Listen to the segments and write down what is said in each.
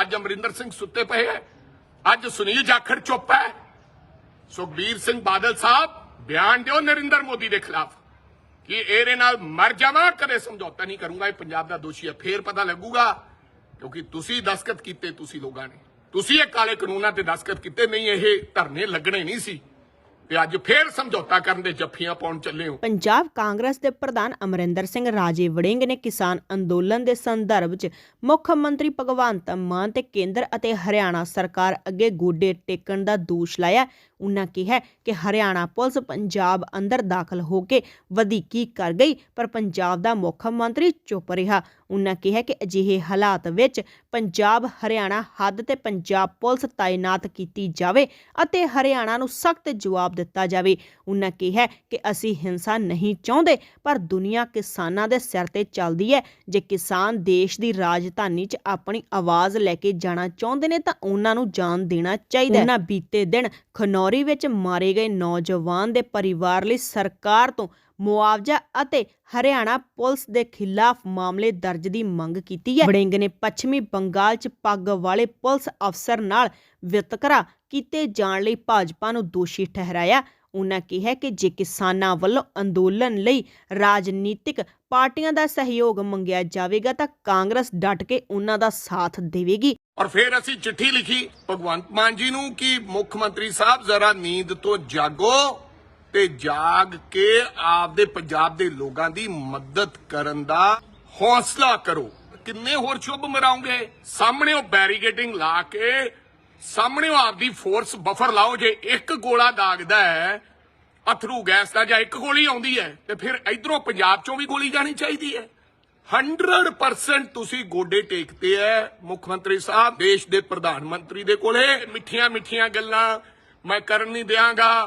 ਅੱਜ ਅਮਰਿੰਦਰ ਸਿੰਘ ਸੁੱਤੇ ਪਏ ਹੈ ਅੱਜ ਸੁਨੀਲ ਜਾਖੜ ਚੁੱਪ ਹੈ ਸੁਖਬੀਰ ਸਿੰਘ ਬਾਦਲ ਸਾਹਿਬ, ਬਿਆਨ ਦਿਓ ਨਰਿੰਦਰ ਮੋਦੀ ਦੇ ਖਿਲਾਫ। ਕਿ ਇਹਦੇ ਨਾਲ ਮਰ ਜਾਵਾਂ, ਕਦੇ ਸਮਝੌਤਾ ਨਹੀਂ ਕਰੂੰਗਾ, ਇਹ ਪੰਜਾਬ ਦਾ ਦੋਸ਼ੀ ਹੈ ਫੇਰ ਪਤਾ ਲੱਗੂਗਾ। ਕਿਉਂਕਿ ਤੁਸੀਂ ਦਸਖਤ ਕੀਤੇ ਤੁਸੀਂ ਲੋਕਾਂ ਨੇ। ਤੁਸੀਂ ਇਹ ਕਾਲੇ ਕਾਨੂੰਨਾਂ ਤੇ ਦਸਖਤ ਕੀਤੇ, ਨਹੀਂ, ਇਹ ਧਰਨੇ ਲੱਗਣੇ ਨਹੀਂ ਸੀ। ਤੇ ਅੱਜ ਫੇਰ ਸਮਝੌਤਾ ਕਰਨ ਦੇ ਜੱਫੀਆਂ ਪਾਉਣ ਚੱਲੇ ਹੋ। ਪੰਜਾਬ ਕਾਂਗਰਸ ਦੇ ਪ੍ਰਧਾਨ ਅਮਰਿੰਦਰ ਸਿੰਘ ਰਾਜੇ ਵੜਿੰਗ ਨੇ ਕਿਸਾਨ ਅੰਦੋਲਨ ਦੇ ਸੰਦਰਭ 'ਚ ਮੁੱਖ ਮੰਤਰੀ ਭਗਵੰਤ ਮਾਨ ਤੇ ਕੇਂਦਰ ਅਤੇ ਹਰਿਆਣਾ ਸਰਕਾਰ ਅੱਗੇ ਗੋਡੇ ਟੇਕਣ ਦਾ ਦੋਸ਼ ਲਾਇਆ। ਉਨ੍ਹਾਂ ਕਿਹਾ ਕਿ ਹਰਿਆਣਾ ਪੁਲਿਸ ਪੰਜਾਬ ਅੰਦਰ ਦਾਖਲ ਹੋ ਕੇ ਵਧੀਕੀ ਕਰ ਗਈ, ਪਰ ਪੰਜਾਬ ਦਾ ਮੁੱਖ ਮੰਤਰੀ ਚੁੱਪ ਰਿਹਾ। ਉਨ੍ਹਾਂ ਕਿਹਾ ਕਿ ਅਜਿਹੇ ਹਾਲਾਤ ਵਿੱਚ ਪੰਜਾਬ, ਹਰਿਆਣਾ ਹੱਦ ਤੇ ਪੰਜਾਬ ਪੁਲਿਸ ਤਾਇਨਾਤ ਕੀਤੀ ਜਾਵੇ ਅਤੇ ਹਰਿਆਣਾ ਨੂੰ ਸਖਤ ਜਵਾਬ ਦਿੱਤਾ ਜਾਵੇ। ਉਨ੍ਹਾਂ ਕਿਹਾ ਕਿ ਅਸੀਂ ਹਿੰਸਾ ਨਹੀਂ ਚਾਹੁੰਦੇ, ਪਰ ਦੁਨੀਆ ਕਿਸਾਨਾਂ ਦੇ ਸਿਰ ਤੇ ਚੱਲਦੀ ਹੈ। ਜੇ ਕਿਸਾਨ ਦੇਸ਼ ਦੀ ਰਾਜਧਾਨੀ 'ਚ ਆਪਣੀ ਆਵਾਜ਼ ਲੈ ਕੇ ਜਾਣਾ ਚਾਹੁੰਦੇ ਨੇ ਤਾਂ ਉਹਨਾਂ ਨੂੰ ਜਾਣ ਦੇਣਾ ਚਾਹੀਦਾ ਹੈ। ਉਹਨਾਂ ਬੀਤੇ ਦਿਨ ਖਨੌਰੀ ਵਿੱਚ ਮਾਰੇ ਗਏ ਨੌਜਵਾਨ ਦੇ ਪਰਿਵਾਰ ਲਈ ਸਰਕਾਰ ਤੋਂ ਮੁਆਵਜ਼ਾ ਅਤੇ ਹਰਿਆਣਾ ਪੁਲਿਸ ਦੇ ਖਿਲਾਫ ਮਾਮਲੇ ਦਰਜ ਦੀ ਮੰਗ ਕੀਤੀ ਹੈ। ਵੜਿੰਗ ਨੇ ਪੱਛਮੀ ਬੰਗਾਲ 'ਚ ਪੱਗ ਵਾਲੇ ਪੁਲਿਸ ਅਫਸਰ ਨਾਲ ਵਿਤਕਰਾ ਕੀਤੇ ਜਾਣ ਲਈ ਭਾਜਪਾ ਨੂੰ ਦੋਸ਼ੀ ਠਹਿਰਾਇਆ। ਉਨ੍ਹਾਂ ਕਿਹਾ ਕਿ ਜੇ ਕਿਸਾਨਾਂ ਵੱਲੋਂ ਅੰਦੋਲਨ ਲਈ ਰਾਜਨੀਤਿਕ ਪਾਰਟੀਆਂ ਦਾ ਸਹਿਯੋਗ ਮੰਗਿਆ ਜਾਵੇਗਾ ਤਾਂ ਕਾਂਗਰਸ ਡਟ ਕੇ ਉਹਨਾਂ ਦਾ ਸਾਥ ਦੇਵੇਗੀ। ਔਰ ਫਿਰ ਅਸੀਂ ਚਿੱਠੀ ਲਿਖੀ ਭਗਵੰਤ ਮਾਨ ਜੀ ਨੂੰ ਕਿ ਮੁੱਖ ਮੰਤਰੀ ਸਾਹਿਬ, ਜ਼ਰਾ ਨੀਂਦ ਤੋਂ ਜਾਗੋ ਤੇ ਜਾਗ ਕੇ ਆਪਦੇ ਪੰਜਾਬ ਦੇ ਲੋਕਾਂ ਦੀ ਮਦਦ ਕਰਨ ਦਾ ਹੌਸਲਾ ਕਰੋ। ਕਿੰਨੇ ਹੋਰ ਸ਼ੁਭ ਮਰਾਉਂਗੇ ਸਾਹਮਣੇ ਉਹ ਬੈਰੀਗੇਟਿੰਗ ਲਾ ਕੇ ਸਾਹਮਣੇ ਉਹ ਆਪਦੀ ਫੋਰਸ ਬਫਰ ਲਾਓ, ਜੇ ਇੱਕ ਗੋਲਾ ਦਾਗਦਾ ਹੈ, ਅਥਰੂ ਗੈਸ ਦਾ ਜਾਂ ਇੱਕ ਗੋਲੀ ਆਉਂਦੀ ਹੈ, ਤੇ ਫਿਰ ਇਧਰੋਂ ਪੰਜਾਬ ਚੋਂ ਵੀ ਗੋਲੀ ਜਾਣੀ ਚਾਹੀਦੀ ਹੈ। 100% ਤੁਸੀਂ ਗੋਡੇ ਟੇਕਦੇ ਐ, ਮੁੱਖ ਮੰਤਰੀ ਸਾਹਿਬ। ਦੇਸ਼ ਦੇ ਪ੍ਰਧਾਨ ਮੰਤਰੀ ਦੇ ਕੋਲੇ ਮਿੱਠੀਆਂ ਮਿੱਠੀਆਂ ਗੱਲਾਂ ਮੈਂ ਕਰਨ ਨਹੀਂ ਦਿਆਂਗਾ।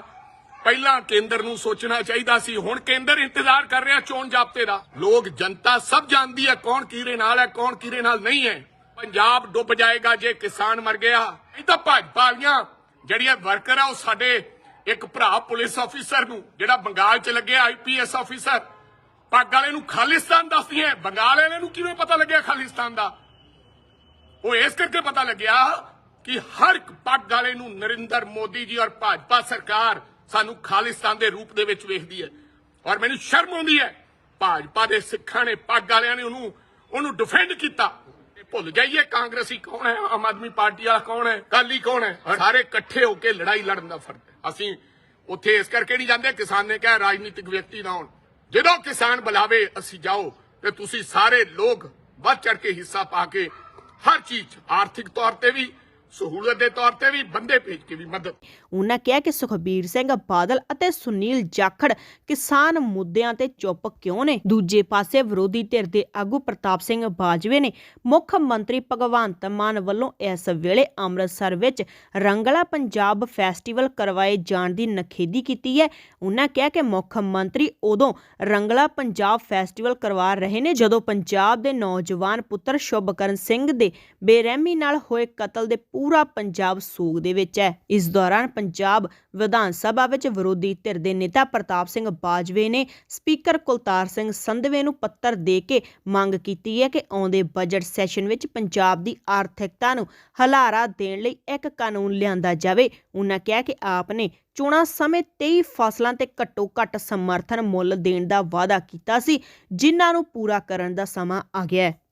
ਪਹਿਲਾਂ ਕੇਂਦਰ ਨੂੰ ਸੋਚਣਾ ਚਾਹੀਦਾ ਸੀ, ਹੁਣ ਕੇਂਦਰ ਇੰਤਜ਼ਾਰ ਕਰ ਰਿਹਾ ਚੋਣ ਜਾਬਤੇ ਦਾ। ਲੋਕ, ਜਨਤਾ ਸਭ ਜਾਣਦੀ ਹੈ ਕੌਣ ਕਿਹਦੇ ਨਾਲ ਹੈ ਕੌਣ ਕਿਹਦੇ ਨਾਲ ਨਹੀਂ ਹੈ ਪੰਜਾਬ ਡੁੱਬ ਜਾਏਗਾ ਜੇ ਕਿਸਾਨ ਮਰ ਗਿਆ। ਇਹ ਤਾਂ ਭਾਜਪਾ ਵਾਲੀਆਂ ਜਿਹੜੀਆਂ ਵਰਕਰ ਆ, ਉਹ ਸਾਡੇ ਇੱਕ ਭਰਾ ਪੁਲਿਸ ਆਫੀਸਰ ਨੂੰ, ਜਿਹੜਾ ਬੰਗਾਲ 'ਚ ਲੱਗਿਆ ਆਈਪੀਐਸ ਆਫੀਸਰ। ਪੱਗ ਵਾਲੇ ਨੂੰ ਖਾਲਿਸਤਾਨ ਦੱਸਦੀ ਹੈ, ਬੰਗਾਲ ਵਾਲੇ ਨੂੰ ਕਿਵੇਂ ਪਤਾ ਲੱਗਿਆ ਖਾਲਿਸਤਾਨ ਦਾ? ਉਹ ਇਸ ਕਰਕੇ ਪਤਾ ਲੱਗਿਆ ਕਿ ਹਰ ਇੱਕ ਪੱਗ ਵਾਲੇ ਨੂੰ ਨਰਿੰਦਰ ਮੋਦੀ ਜੀ ਔਰ ਭਾਜਪਾ ਸਰਕਾਰ ਸਾਨੂੰ ਖਾਲਿਸਤਾਨ ਦੇ ਰੂਪ ਦੇ ਵਿੱਚ ਵੇਖਦੀ ਹੈ। ਔਰ ਮੈਨੂੰ ਸ਼ਰਮ ਆਉਂਦੀ ਹੈ, ਭਾਜਪਾ ਦੇ ਸਿੱਖਾਂ ਨੇ ਪੱਗ ਵਾਲਿਆਂ ਨੇ ਉਹਨੂੰ ਉਹਨੂੰ ਡਿਫੈਂਡ ਕੀਤਾ। ਭੁੱਲ ਜਾਈਏ ਕਾਂਗਰਸੀ ਕੌਣ ਹੈ, ਆਮ ਆਦਮੀ ਪਾਰਟੀ ਵਾਲਾ ਕੌਣ ਹੈ ਕਾਲੀ ਕੌਣ ਹੈ? ਸਾਰੇ ਇਕੱਠੇ ਹੋ ਕੇ ਲੜਾਈ ਲੜਨ ਦਾ ਫ਼ਰਕ ਅਸੀਂ ਉੱਥੇ ਇਸ ਕਰਕੇ ਨਹੀਂ ਜਾਂਦੇ, ਕਿਸਾਨ ਨੇ ਕਿਹਾ ਰਾਜਨੀਤਿਕ ਵਿਅਕਤੀ ਨਾ ਹੋਣ। ਜਦੋਂ ਕਿਸਾਨ ਬੁਲਾਵੇ ਅਸੀਂ ਜਾਓ ਤੇ ਤੁਸੀਂ ਸਾਰੇ ਲੋਕ ਵੱਧ ਚੜ ਕੇ ਹਿੱਸਾ ਪਾ ਕੇ ਹਰ ਚੀਜ਼ 'ਚ, ਆਰਥਿਕ ਤੌਰ ਤੇ ਵੀ ਸਹੂਲਤ ਦੇ ਤੌਰ ਤੇ ਵੀ ਬੰਦੇ ਭੇਜ ਕੇ ਵੀ ਮਦਦ। ਉਨ੍ਹਾਂ ਕਿਹਾ ਕਿ ਸੁਖਬੀਰ ਸਿੰਘ ਬਾਦਲ ਅਤੇ ਸੁਨੀਲ ਜਾਖੜ ਕਿਸਾਨ ਮੁੱਦਿਆਂ ਤੇ ਚੁੱਪ ਕਿਉਂ ਨੇ? ਦੂਜੇ ਪਾਸੇ ਵਿਰੋਧੀ ਧਿਰ ਦੇ ਆਗੂ ਪ੍ਰਤਾਪ ਸਿੰਘ ਬਾਜਵੇ ਨੇ ਮੁੱਖ ਮੰਤਰੀ ਭਗਵੰਤ ਮਾਨ ਵੱਲੋਂ ਇਸ ਵੇਲੇ ਅੰਮ੍ਰਿਤਸਰ ਵਿੱਚ ਰੰਗਲਾ ਪੰਜਾਬ ਫੈਸਟੀਵਲ ਕਰਵਾਏ ਜਾਣ ਦੀ ਨਖੇਦੀ ਕੀਤੀ ਹੈ। ਉਹਨਾਂ ਕਿਹਾ ਕਿ ਮੁੱਖ ਮੰਤਰੀ ਉਦੋਂ ਰੰਗਲਾ ਪੰਜਾਬ ਫੈਸਟੀਵਲ ਕਰਵਾ ਰਹੇ ਨੇ ਜਦੋਂ ਪੰਜਾਬ ਦੇ ਨੌਜਵਾਨ ਪੁੱਤਰ ਸ਼ੁਭਕਰਨ ਸਿੰਘ ਦੇ ਬੇਰਹਿਮੀ ਨਾਲ ਹੋਏ ਕਤਲ ਦੇ ਪੂਰਾ ਪੰਜਾਬ ਸੋਗ ਦੇ ਵਿੱਚ ਹੈ। ਇਸ ਦੌਰਾਨ ਪੰਜਾਬ ਵਿਧਾਨ ਸਭਾ ਵਿੱਚ ਵਿਰੋਧੀ ਧਿਰ ਦੇ ਨੇਤਾ ਪ੍ਰਤਾਪ ਸਿੰਘ ਬਾਜਵੇ ਨੇ ਸਪੀਕਰ ਕੁਲਤਾਰ ਸਿੰਘ ਸੰਧਵੇ ਨੂੰ ਪੱਤਰ ਦੇ ਕੇ ਮੰਗ ਕੀਤੀ ਹੈ ਕਿ ਆਉਂਦੇ ਬਜਟ ਸੈਸ਼ਨ ਵਿੱਚ ਪੰਜਾਬ ਦੀ ਆਰਥਿਕਤਾ ਨੂੰ ਹਲਾਰਾ ਦੇਣ ਲਈ ਇੱਕ ਕਾਨੂੰਨ ਲਿਆਂਦਾ ਜਾਵੇ। ਉਹਨਾਂ ਕਿਹਾ ਕਿ ਆਪ ਨੇ ਚੋਣਾਂ ਸਮੇਂ 23 ਫਸਲਾਂ ਤੇ ਘੱਟੋ ਘੱਟ ਸਮਰਥਨ ਮੁੱਲ ਦੇਣ ਦਾ ਵਾਅਦਾ ਕੀਤਾ ਸੀ, ਜਿਨ੍ਹਾਂ ਨੂੰ ਪੂਰਾ ਕਰਨ ਦਾ ਸਮਾਂ ਆ ਗਿਆ ਹੈ।